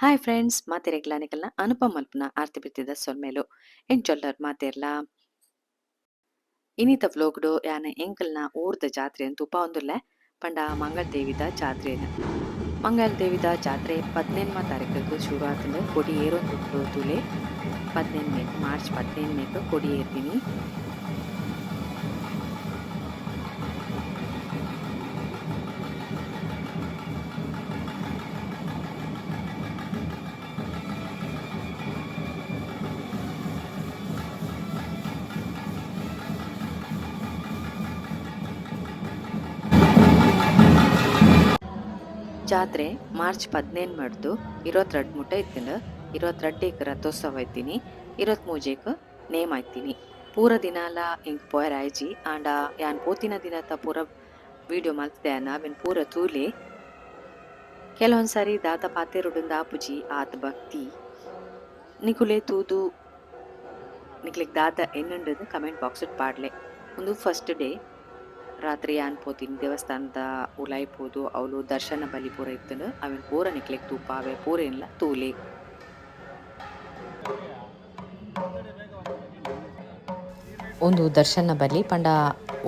Hi friends ಮಾತೆರೆಗ್ಲ ನಿಕಲ್ನ ಅನುಪಮ್ ಮಲ್ಪನ ಆರ್ತಿ ಬಿತ್ತಿದ ಸೊಲ್ಮೇಲು ಎಂಚೊಲ್ಲರ್ ಮಾತೆರ್ಲ ಇನಿತ ವ್ಲೋಗ್ಡು ಯಾನ ಎಂಕಲ್ನ ಊರ್ದ ಜಾತ್ರೆ ಅಂತ ಉಪ ಒಂದುಲ್ಲೆ ಪಂಡ ಮಂಗಳ ದೇವಿದ ಜಾತ್ರೆ ಮಂಗಳ ದೇವಿದ ಜಾತ್ರೆ ಪದ್ನೆನ್ಮ ತಾರೀಕು ಶುರು ಆತಂದು ಕೊಡಿ ಏರೊಂದು ತುಲೆ. ಪದ್ನೆಂಟನೇ ಮಾರ್ಚ್ ಪದ್ನೆಂಟನೇದು ಕೊಡಿ ಏರ್ತೀನಿ ಜಾತ್ರೆ ಮಾರ್ಚ್ ಪದ್ನೇನ್ ಮಾಡ್ದು ಇರುವತ್ತೆರಡು ಮುಟ್ಟ ಇತ್ತಿಂಡು ಇರುವತ್ತೆರಡ್ಡಿಗೆ ರಥೋತ್ಸವ ಇತ್ತೀನಿ. ಇರೋತ್ ಮೂಜೆಗ್ ನೇಮ್ ಆಯ್ತೀನಿ. ಪೂರ ದಿನಾಲ ಇಂಕ್ ಪೋಯರ್ ಆಯ್ಜಿ. ಆಂಡ ಯಾನ್ ಪೋತಿನ ತ ಪೂರ ವಿಡಿಯೋ ಮಲ್ತಿದೆ ಅವೆನ್ ಪೂರ ತೂಲಿ. ಕೆಲವೊಂದ್ ಸಾರಿ ದಾತ ಪಾತೆರುಡುಂದ ಆಪುಜಿ ಆತ ಭಕ್ತಿ. ನಿಕುಲೆ ತೂದು ನಿಕ್ಲೆಗ್ ದಾತ ಎನ್ನುಂಡದು ಕಮೆಂಟ್ ಬಾಕ್ಸ್ ಪಾಡ್ಲೆ. ಒಂದು ಫಸ್ಟ್ ಡೇ. ರಾತ್ರಿ ಯಾನ್ ಪೋತಿನ ದೇವಸ್ಥಾನದ ಉಲಾಯ್ಪೋದು ಅವಳು ದರ್ಶನ ಬಲಿ ಪೂರ ಇತ್ತನು ಅವನ್ ಪೂರ ನಿಕ್ಲೆಗ್ ತೂಪ, ಅವೆ ಪೂರ ಇಲ್ಲ ತೂಲಿ. ಒಂದು ದರ್ಶನ ಬಲಿ, ಪಂಡ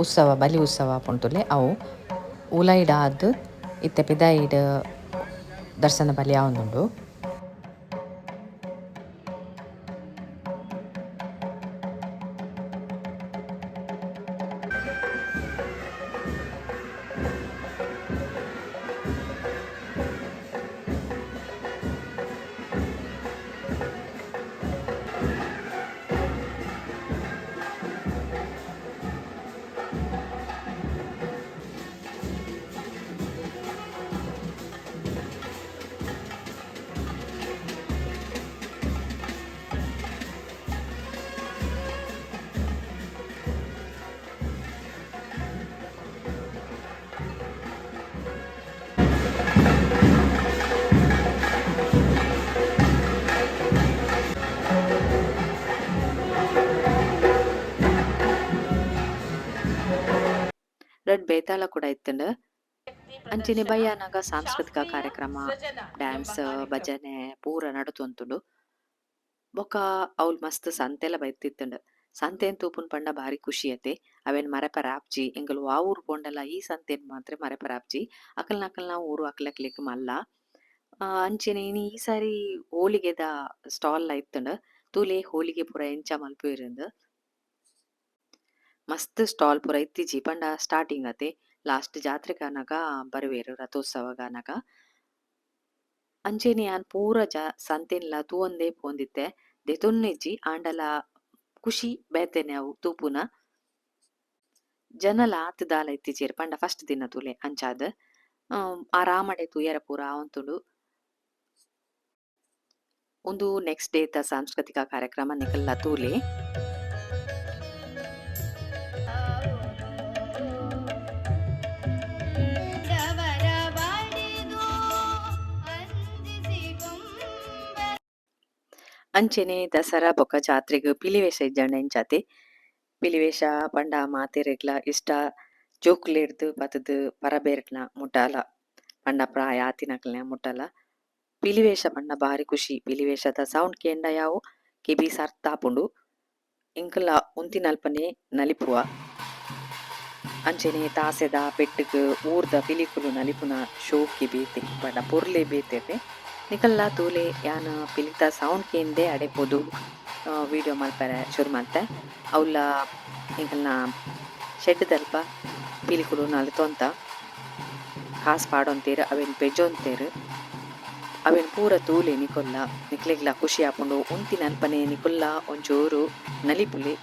ಉತ್ಸವ, ಬಲಿ ಉತ್ಸವ ಪುಂಟುಲೆ ಅವು ಉಲೈಡ್ ಇತ್ತೆ ಪಿದಾಯಿಡ್ ದರ್ಶನ ಬಲಿ ಆವೊಂದುಂಡು. ಬೇತಾಳ ಕೂಡ ಇತ್ತಂಡು. ಅಂಚಿನ ಭಯಾನಾಗ ಸಾಂಸ್ಕೃತಿಕ ಕಾರ್ಯಕ್ರಮ ಡ್ಯಾನ್ಸ್ ಭಜನೆ ಪೂರ ನಡತೊಂತುಂಡು ಬೊಕ್ಕ ಅವ್ಲು ಮಸ್ತ್ ಸಂತೆಲ ಬೈತಿತ್ತಂಡು. ಸಂತೆನ್ ತೂಪುನ್ ಪಂಡ ಬಾರಿ ಖುಷಿ ಐತೆ ಅವೇನ್ ಮರೆಪರ ಆಪ್ಜಿ ಎಂಗಲ್ ಊರು ಪೋಂಡಲ ಈ ಸಂತೆನ್ ಮಾತ್ರ ಮರೆಪರ ಆಪ್ಜಿ ಅಕಲ್ನ ಅಕಲ್ನ ಊರು ಅಕ್ಲಕ್ಲಿಕ್ ಮಲ್ಲ. ಅಂಚೆನೆ ಈ ಸಾರಿ ಹೋಳಿಗೆದ ಸ್ಟಾಲ್ ಇತ್ತಂಡು. ತೂಲೆ ಹೋಳಿಗೆ ಪೂರ ಎಂಚ ಮಲ್ಪುವೆರಿಂದು ಮಸ್ತ್ ಸ್ಟಾಲ್ ಪೂರ ಇತ್ತಿಜಿ ಪಂಡ ಸ್ಟಾರ್ಟಿಂಗ್ ಅತೆ ಲಾಸ್ಟ್ ಜಾತ್ರೆ ಕಾನಗ ಬರುವೆರ್ ರಥೋತ್ಸವ ಗಾನಗ ಅಂಚೆನೆ ಯಾನ್ ಪೂರ ಜಾ ಸಂತೆನ್ಲ ತೂವೊಂದೇ ಪೋಂದಿತ್ತೆ ದೆತೊನ್ನೆಜ್ಜಿ ಆಂಡಲ ಖುಷಿ ಬೇತೆನೆ ಅವು ತೂಪುನ ಜನಲ ಆತ್ ದಾಲ ಇತ್ತಿಜೆರ್ ಪಂಡ ಫಸ್ಟ್ ದಿನ ತೂಲೆ ಅಂಚಾದ್ ಆಮ್, ಆ ರಾಮಡೆ ತೂಯರ ಪೂರ ಆವೊಂದುಂಡು ಒಂದು ನೆಕ್ಸ್ಟ್ ಡೇತ ಸಾಂಸ್ಕೃತಿಕ ಕಾರ್ಯಕ್ರಮ ನಿಕಲ್ನ ತೂಲೆ ಅಂಚೆನೆ ದಸರಾ ಬೊಕ ಜಾತ್ರೆಗ್ ಪಿಲಿವೇಷ ಇಜ್ಜಂಡ ಎಂಚಾತೆ ಪಿಲಿವೇಷ ಪಂಡ ಮಾತೆರೆಗ್ಲ ಇಷ್ಟ, ಜೋಕುಲೆರ್ದ್ ಬತ್ತುದು ಪರಬೇರ್ಗ್ನ ಮುಟ್ಟಾಲ ಪಂಡ ಪ್ರಾಯ ಆತಿನಕ್ಲೆನ ಮುಟ್ಟಲ ಪಿಲಿವೇಷ ಪಂಡ ಬಾರಿ ಖುಷಿ. ಪಿಲಿವೇಷದ ಸೌಂಡ್ ಕೇಂಡ ಯಾವು? ಕಿಬಿ ಸರ್ತಾಪುಂಡು. ಇಂಕಲ ಉಂತಿನಲ್ಪನೆ ನಲಿಪುವ. ಅಂಚೆನೆ ತಾಸೆದ ಪೆಟ್ಟುಗ್, ಊರ್ದ ಪಿಲಿಕುಲು ನಲಿಪುನ ಶೋಕಿ ಬೇತೆ ಪಂಡ ಪೊರ್ಲೆ ಬೇತೆತೆ ನಿಕಲ್ಲ ತೂಲೆ ಯಾನ ಪಿಲಿತ ಸೌಂಡ್ ಕೇಂದೆ ಅಡೆಪೋದು ವಿಡಿಯೋ ಮಾಡ್ತಾರೆ ಶುರು ಮಾಡ್ತೆ ಅವಲ್ಲ ನಿಕಲ್ನ ಶೆಡ್ ದಲ್ಪ ಪಿಲಿಕುಲು ನಲ್ತೊಂತ ಕಾಸ್ ಅವೇನು ಅವೆನ್ ಪೆಜೊಂತೇರು ಅವೇನು ಪೂರ ತೂಲೆ ನಿಕೊಲ್ಲ ನಿಕ್ಲೆಗ್ಲ ಖುಷಿ ಹಾಕೊಂಡು ಉಂತಿ ನಲ್ಪನೆ ನಿಕೊಲ್ಲ ಒಂಚೂರು ನಲಿಪುಲೆ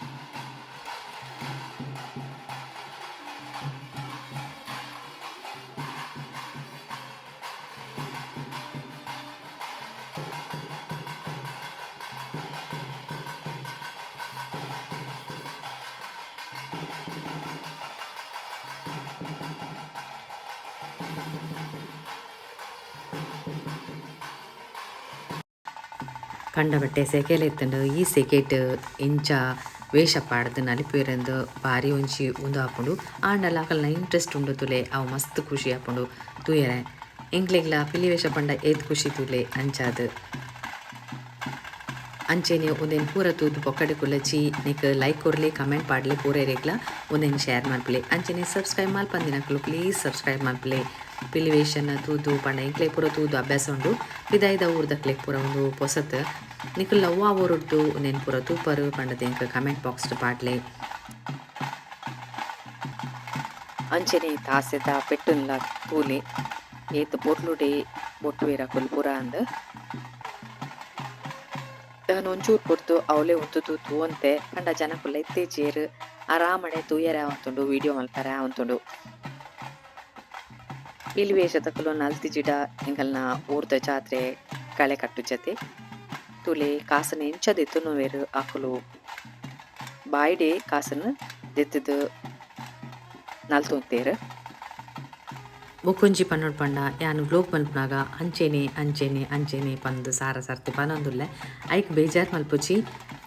ಕಂಡಬಟ್ಟೆ ಸೆಕೆಲೆ ಇತ್ತಂಡು, ಈ ಸೆಕೆಟ್, ಇಂಚ, ವೇಷ ಪಾಡ್ದು ನಲಿಪೇರೆಂದು ಬಾರಿ ಒಂಜಿ ಉಂದು ಆಪುಂಡು ಆಂಡಲ ಅಕಲ್ನ ಇಂಟ್ರೆಸ್ಟ್ ಉಂಡು ತುಲೆ, ಅವು ಮಸ್ತ್ ಖುಷಿ ಆಪುಂಡು ತೂಯರೆ ಪಿಲಿ ವೇಷ ಪಂಡ ಏತ್ ಖುಷಿ ತುಲೆ, ಅಂಚಾದ್. ಅಂಚೆನೆ ಒಂದೇನು ಪೂರ ತೂದು ಪೊಕ್ಕಡೆ ಕುಲಚಿ, ನಿಕ್ ಲೈಕ್ ಕೊರ್ಲಿ ಕಮೆಂಟ್ ಪಾಡ್ಲೆ ಪೂರ ಇರೇಗ್ಲ, ಒಂದೆನ್ ಶೇರ್ ಮಲ್ಪಲೆ ಅಂಚೆನೆ ಸಬ್ಸ್ಕ್ರೈಬ್ ಮಲ್ಪಂದಿನಕ್ಲು ಪ್ಲೀಸ್ ಸಬ್ಸ್ಕ್ರೈಬ್ ಮಲ್ಪಲೆ ಪಿಲಿವೇಷನ್ ತೂದು ಪಂಡ ಇಂಕ್ಲೆ ಪೂರ ತೂದು ಅಭ್ಯಾಸ ಉಂಡು ಪಿದಾಯ್ದ ಊರ್ದಕ್ಲೆ ಪೂರ ಒಂದು ಪೊಸತ್. ನಿಕ್ ಲವ್ವ ಅವರೊಟ್ಟು ನೆನ್ಪುರ ಪೂರ ತೂಪರು ಪಂಡದ ಎಂಕ್ ಕಮೆಂಟ್ ಬಾಕ್ಸ್ ಪಾಡ್ಲೆ ಅಂಚನೆ ತಾಸೆದ ಪೆಟ್ಟುನ್ಲ ತೂಲೆ ಏತ್ ಬೊಟ್ಲುಡೆ ಬೊಟ್ಟುವೆರ ಕುಲ್ಪುರ ಅಂದ್. ಒಂಚೂರು ಕೊಡ್ತು ಅವಳೆ ಉಂತು ತೂತು ಅಂತೆ. ಪಂಡ ಜನಕ್ಕುಲ್ಲ ಇತ್ತೀಚೆರು ಆರಾಮಡೆ ತೂಯರೆ ಅವಂತುಂಡು ವಿಡಿಯೋ ಮಲ್ಪರೆ ಅವಂತುಂಡು ಇಲ್ಲಿ ವೇಷದಕ್ಕಲು ನಲ್ತಿ ಜಿಡ ಎಂಕಲ್ನ ಊರ್ದ ಜಾತ್ರೆ ಕಳೆ ಕಟ್ಟು ಜತೆ. ತುಲೆ ಕಾಸನ ಎಂಚದೆತ್ತು ನೋವೇರು ಆಕುಲು ಬಾಯ್ಡೆ ಕಾಸನ ದೆತ್ತದು ನಲ್ತೊಂತೇರು ಬೊಕೊಂಜಿ ಪನ್ನೊಡ್ ಪಂಡ ಯಾನು ಬ್ಲೋಗ್ ಮಲ್ಪನಾಗ ಅಂಚೇನೆ ಅಂಚೇನೆ ಅಂಚೇನೆ ಪಂದು ಸಾರ ಸರ್ತಿ ಪನೊಂದುಲ್ಲೆ. ಐಕ್ ಬೇಜಾರ್ ಮಲ್ಪುಚಿ,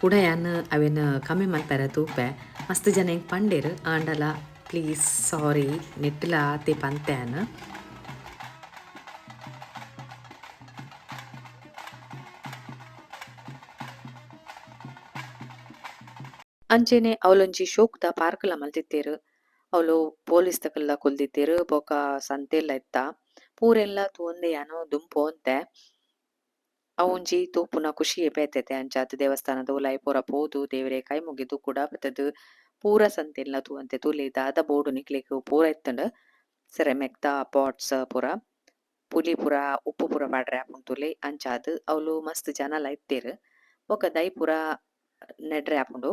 ಕೂಡ ಯಾನ್ ಅವೇನ ಕಮ್ಮಿ ಮಲ್ಪೆರ ತೂಪೆ. ಮಸ್ತ್ ಜನ ಹಿಂಗೆ ಪಂಡೇರು, ಆಂಡಲ, ಪ್ಲೀಸ್, ಸಾರಿ ನೆಟ್ಟಲ ಆತೆ ಪಂತ್ಯಾನ್. ಅಂಚೆನೆ ಅವಲೊಂಜಿ ಶೋಕ್ದ ಪಾರ್ಕ್ಲ ಮಲ್ತಿತ್ತೇರು. ಅವಳು ಪೊಲೀಸ್ ತಕಲ್ಲ ಕುಲ್ದಿತ್ತೇರ್ ಬೊಕ ಸಂತೆಲ್ಲ ಇತ್ತ. ಪೂರೆಲ್ಲ ತೂಂದೆ ಯಾನೋ ದುಂಪು ಒಂತೆ ಅವೊಂಜಿ ತೂಪುನ ಖುಷಿ ಬೇತೆತೆ ಅಂಚಾತ್ ದೇವಸ್ಥಾನದ ಉಲಾಯಿ ಪೂರ ಪೋದು, ದೇವರೇ ಕೈ ಮುಗಿದು ಕೂಡ ಬತ್ತದು ಪೂರ ಸಂತೆಲ್ಲ ತೂವಂತೆ ತೂಲೆ ದಾದ ಬೋರ್ಡು ನಿಕ್ಲೆಗ್ ಪೂರ ಇತ್ತಂಡ್ ಸೆರೆ ಮೆಕ್ತ, ಪಾಟ್ಸ್ ಪೂರ. ಪುಲಿ ಪೂರ, ಉಪ್ಪು ಪೂರ ಪಾಡ್ರೆ ಆಪುಂಡು ಅಂಚಾದ್ ಅವಳು ಮಸ್ತ್ ಜನಲ ಇತ್ತೇರು. ಬೊಕ ದೈ ಪೂರ ನೆಡ್ರೆ ಆಪುಂಡು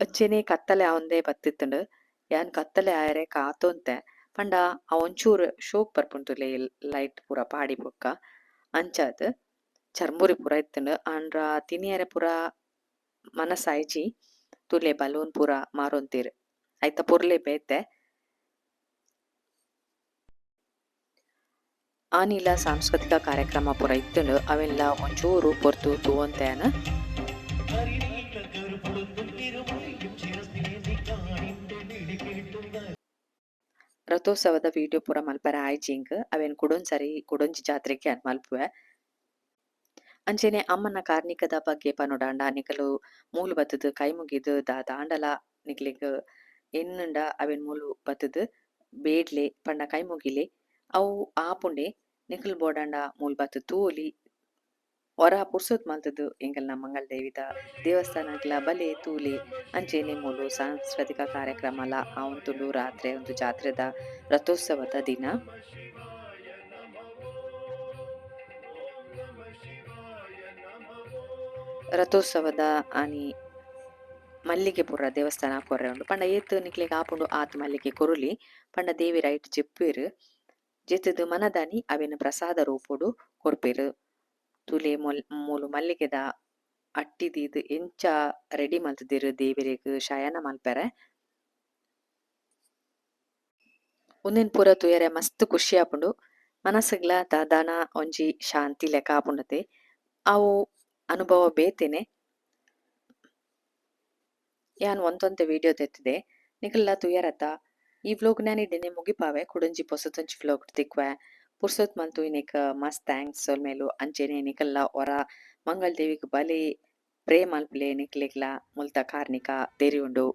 ಅಚ್ಚೆನೆ ಕತ್ತಲೆ ಅವಂದೇ ಬತ್ತಿತ್ತುಂಡು ಯಾನ್ ಕತ್ತಲೆ ಆಯರೆ ಕಾತೊಂತೆ ಪಂಡ ಅವ್ ಒಂಚೂರು ಶೋಕ್ ಬರ್ಪುಂಡುಲೆ ಲೈಟ್ ಪೂರ ಪಾಡಿ ಬೊಕ್ಕ ಅಂಚಾದ್ ಚರ್ಮುರಿ ಪೂರ ಇತ್ತುಂಡು ಆಂಡ್ರ ತಿನಿಯರೆ ಪೂರ ಮನಸಾಯ್ಜಿ ತುಲೆ ಬಲೂನ್ ಪೂರ ಮಾರೊಂತೆರ್ ಐತ ಪೊರ್ಲೆ ಬೇತೆ ಆನಿಲ ಸಾಂಸ್ಕೃತಿಕ ಕಾರ್ಯಕ್ರಮ ಪೂರ ಇತ್ತುಂಡು ಅವೆಲ್ಲ ಒಂಚೂರು ಪೊರ್ತು ತೂವಂತೆನ ರಥೋತ್ಸವದ ವಿಡಿಯೋ ಪೂರ ಮಲ್ಪರೆ ಆಯ್ಜಿಂಗ್ ಅವೆನ್ ಕುಡೊಂದ್ಸರಿ ಕುಡೊಂಜಿ ಜಾತ್ರೆಗೆ ಅನ್ ಮಲ್ಪುವೆ? ಅಂಚೆನೆ ಅಮ್ಮನ ಕಾರ್ಣಿಕದ ಬಗ್ಗೆ ಪನೊಡಾಂಡ ನಿಕಲು ಮೂಲು ಬತ್ತದು, ಕೈ ಮುಗಿದು ದಾಂಡಲ ನಿಕ್ಲೆಗ್ ಎನ್ನುಂಡ ಅವೆನ್ ಮೂಲು ಬತ್ತದು, ಬೇಡ್ಲೆ ಪಂಡ ಕೈ ಮುಗಿಲೆ, ಅವು ಆಪುಂಡೆ ನಿಕಲ್ ಬೋಡಾಂಡ ಮೂಲು ಬತ್ತು ತೂಲಿ ಹೊರ ಪುರ್ಸೋದ್ ಮಂತದ್ದು ಎಂಗಲ್ನ ಮಂಗಲ್ ದೇವಿದ ದೇವಸ್ಥಾನಕ್ಲ ಬಲೆ ತೂಲೆ ಅಂಚೇನೆ ಮೂಲು ಸಾಂಸ್ಕೃತಿಕ ಕಾರ್ಯಕ್ರಮಲ ಅವಂತುಲು ರಾತ್ರಿ ಒಂದು ಜಾತ್ರೆದ ರಥೋತ್ಸವದ ದಿನ. ರಥೋತ್ಸವದ ಆನಿ ಮಲ್ಲಿಗೆ ಪುರ ದೇವಸ್ಥಾನ ಕೊರ್ರೆ ಉಂಡು. ಪಂಡ ಏತ್ ನಿಕ್ಲೆಗ್ ಆಪುಂಡು ಆತ್ ಮಲ್ಲಿಗೆ ಕೊರುಲಿ. ಪಂಡ ದೇವಿ ರೈಟ್ ಜಿಪ್ಪುವೆರ್ ಜೆತ್ತದು ಮನದಾನಿ ಅವೆನ್ ಪ್ರಸಾದ ರೂಪುಡು ಕೊರ್ಪೆರ್. ತುಲೆ ಮೊಲ್, ಮೂಲು ಮಲ್ಲಿಗೆದ ಅಟ್ಟಿದೀದ್ ಎಂಚ ರೆಡಿ ಮಲ್ತದೆರ್ ದೇವೆರೆಗ್ ಶಯನ ಮಲ್ಪೆರೆ ಉಂದೆನ್ ಪೂರ ತುಯರೆ ಮಸ್ತ್ ಖುಷಿ ಆಪುಂಡು. ಮನಸ್ಸುಗ್ಲ ದಾದಾನ ಒಂಜಿ, ಶಾಂತಿ ಲೆಕ್ಕ ಆಪುಂಡತೆ. ಅವು ಅನುಭವ ಬೇತೆನೆ. ಯಾನ್ ಒಂತೊಂತೆ ವಿಡಿಯೋ ತೆತ್ತಿದೆ. ನಿಕಲ್ನ ತುಯರತ್ತ ಈ ವ್ಲೋಗ್ ನಾನು ಇಡೆನೆ ಮುಗಿಪಾವೆ. ಕುಡಂಜಿ ಪೊಸತೊಂಜಿ ವ್ಲೋಗ್ ತಿಕ್ವೆ. ಪುರ್ಸೊತ್ ಮಲ್ತು ಇನಿಕ್ ಮಸ್ತ್ ಥ್ಯಾಂಕ್ಸ್ ಸೊಲ್ಮೇಲು ಅಂಚೆನೆ ನಿಕಲ್ನ ಒರ ಮಂಗಲ್ ದೇವಿಗ್ ಬಲೆ ಪ್ರೇ ಮಲ್ಪುಲೆ ನಿಕ್ಲೆಗ್ಲ ಮುಲ್ತ ಕಾರ್ಣಿಕ ದೇರಿ ಉಂಡು